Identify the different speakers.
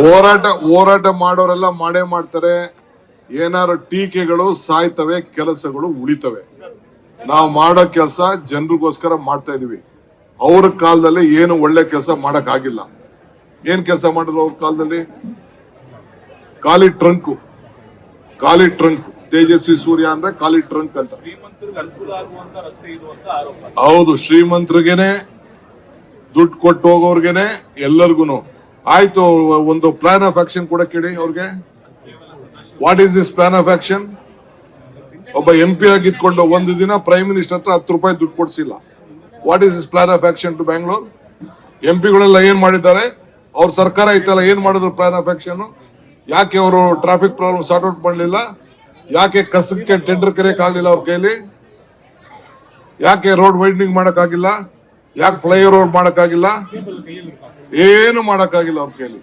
Speaker 1: ಹೋರಾಟ ಹೋರಾಟ ಮಾಡೋರೆಲ್ಲ ಮಾಡೇ ಮಾಡ್ತಾರೆ. ಏನಾರು ಟೀಕೆಗಳು ಸಾಯ್ತವೆ, ಕೆಲಸಗಳು ಉಳಿತವೆ. ನಾವು ಮಾಡೋ ಕೆಲಸ ಜನರಿಗೋಸ್ಕರ ಮಾಡ್ತಾ ಇದೀವಿ. ಅವ್ರ ಕಾಲದಲ್ಲಿ ಏನು ಒಳ್ಳೆ ಕೆಲಸ ಮಾಡಕ್ ಆಗಿಲ್ಲ ಏನ್ ಕೆಲಸ ಮಾಡಿದ್ರು ಅವ್ರ ಕಾಲದಲ್ಲಿ? ಖಾಲಿ ಟ್ರಂಕ್. ಖಾಲಿ ಟ್ರಂಕ್. ತೇಜಸ್ವಿ ಸೂರ್ಯ ಅಂದ್ರೆ ಖಾಲಿ ಟ್ರಂಕ್ ಅಂತ. ಹೌದು, ಶ್ರೀಮಂತರಿಗೇನೆ, ದುಡ್ಡು ಕೊಟ್ಟು ಹೋಗೋರ್ಗೆನೆ ಎಲ್ಲರಿಗೂ ಆಯ್ತು, ಒಂದು ಪ್ಲಾನ್ ಆಫ್ ಆಕ್ಷನ್ ಕೂಡ ಕೇಳಿ ಅವ್ರಿಗೆ. What is this plan of action ಒಬ್ಬ ಎಂ ಪಿ ಆಗಿದ್ಕೊಂಡು ಒಂದು ದಿನ ಪ್ರೈಮ್ ಮಿನಿಸ್ಟರ್ ಹತ್ರ ಹತ್ತು ರೂಪಾಯಿ ದುಡ್ಡು ಕೊಡಿಸಿಲ್ಲ. What is this plan of action to Bangalore M ಪಿಗಳೆಲ್ಲ ಏನ್ ಮಾಡಿದ್ದಾರೆ? ಅವ್ರ ಸರ್ಕಾರ ಐತಲ್ಲ, ಏನ್ ಮಾಡಿದ್ರು ಪ್ಲಾನ್ ಆಫ್ ಆಕ್ಷನ್ ಯಾಕೆ ಅವರು ಟ್ರಾಫಿಕ್ ಪ್ರಾಬ್ಲಮ್ ಸಾರ್ಟ್ ಔಟ್ ಮಾಡಲಿಲ್ಲ? ಯಾಕೆ ಕಸಕ್ಕೆ ಟೆಂಡರ್ ಕರೆಯಕ್ ಆಗಲಿಲ್ಲ ಅವ್ರ ಕೈಲಿ? ಯಾಕೆ ರೋಡ್ ವೈಡ್ನಿಂಗ್ ಮಾಡಕ್ಕಾಗಿಲ್ಲ? ಯಾಕೆ ಫ್ಲೈಓವರ್ ಮಾಡಕ್ಕಾಗಿಲ್ಲ? ಏನು ಮಾಡೋಕ್ಕಾಗಿಲ್ಲ ಅವ್ರ ಕೈಲಿ